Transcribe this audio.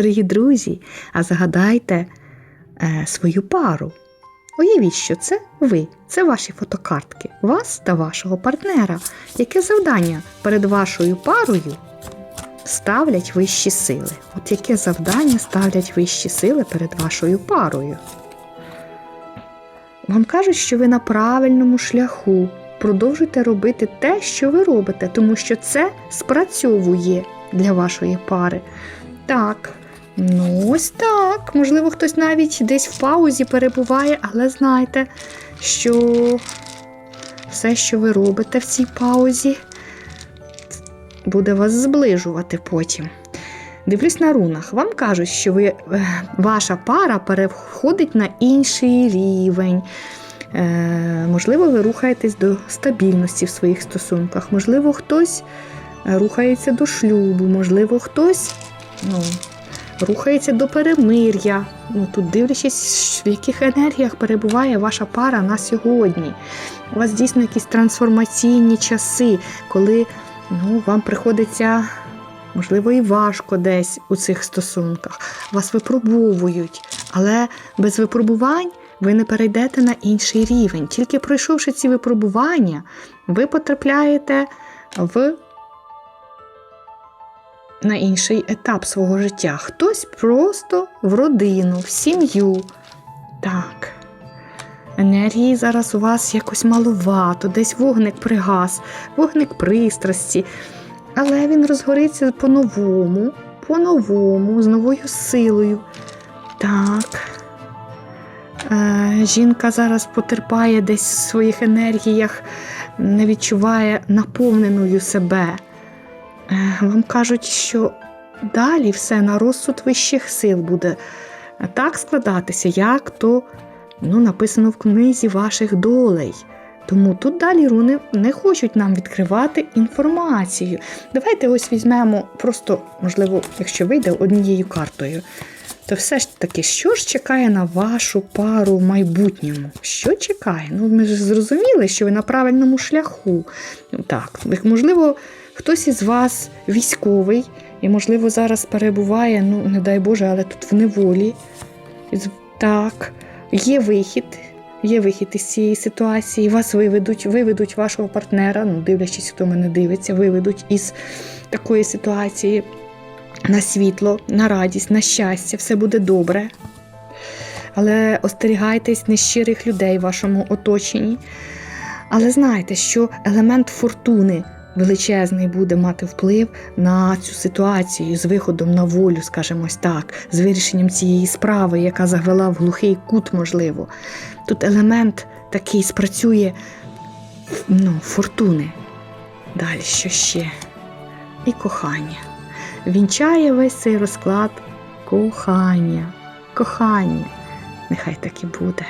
дорогі друзі, а загадайте е, свою пару. Уявіть, що це ви, це ваші фотокартки, вас та вашого партнера. Яке завдання перед вашою парою ставлять вищі сили? От яке завдання ставлять вищі сили перед вашою парою? Вам кажуть, що ви на правильному шляху. Продовжуйте робити те, що ви робите, тому що це спрацьовує для вашої пари. Так, ну ось так. Можливо, хтось навіть десь в паузі перебуває, але знайте, що все, що ви робите в цій паузі, буде вас зближувати потім. Дивлюсь на рунах. Вам кажуть, що ви, е, ваша пара переходить на інший рівень. Е, можливо, ви рухаєтесь до стабільності в своїх стосунках. Можливо, хтось е, рухається до шлюбу, можливо, хтось ну, рухається до перемир'я. Ну, тут дивлячись, в яких енергіях перебуває ваша пара на сьогодні. У вас дійсно якісь трансформаційні часи, коли ну, вам приходиться. Можливо, і важко десь у цих стосунках. Вас випробовують, але без випробувань ви не перейдете на інший рівень. Тільки пройшовши ці випробування, ви потрапляєте в на інший етап свого життя. Хтось просто в родину, в сім'ю. Так. Енергії зараз у вас якось маловато, десь вогник пригас, вогник пристрасті. Але він розгориться по-новому, по-новому, з новою силою. Так. Е, жінка зараз потерпає десь в своїх енергіях, не відчуває наповненою себе. Е, вам кажуть, що далі все на розсуд вищих сил буде так складатися, як то ну, написано в книзі ваших долей. Тому тут далі руни не хочуть нам відкривати інформацію. Давайте ось візьмемо просто, можливо, якщо вийде однією картою, то все ж таки, що ж чекає на вашу пару в майбутньому? Що чекає? Ну, ми ж зрозуміли, що ви на правильному шляху. Ну, Так, можливо, хтось із вас військовий і, можливо, зараз перебуває, ну, не дай Боже, але тут в неволі. Так, є вихід. Є вихід із цієї ситуації, вас виведуть, виведуть вашого партнера, ну, дивлячись, хто мене дивиться, виведуть із такої ситуації на світло, на радість, на щастя, все буде добре. Але остерігайтесь нещирих людей в вашому оточенні. Але знайте, що елемент фортуни величезний буде мати вплив на цю ситуацію з виходом на волю, скажімо так, з вирішенням цієї справи, яка завела в глухий кут, можливо. Тут елемент такий спрацює ну, фортуни. Далі що ще? І кохання. Вінчає весь цей розклад кохання. Кохання. Нехай так і буде.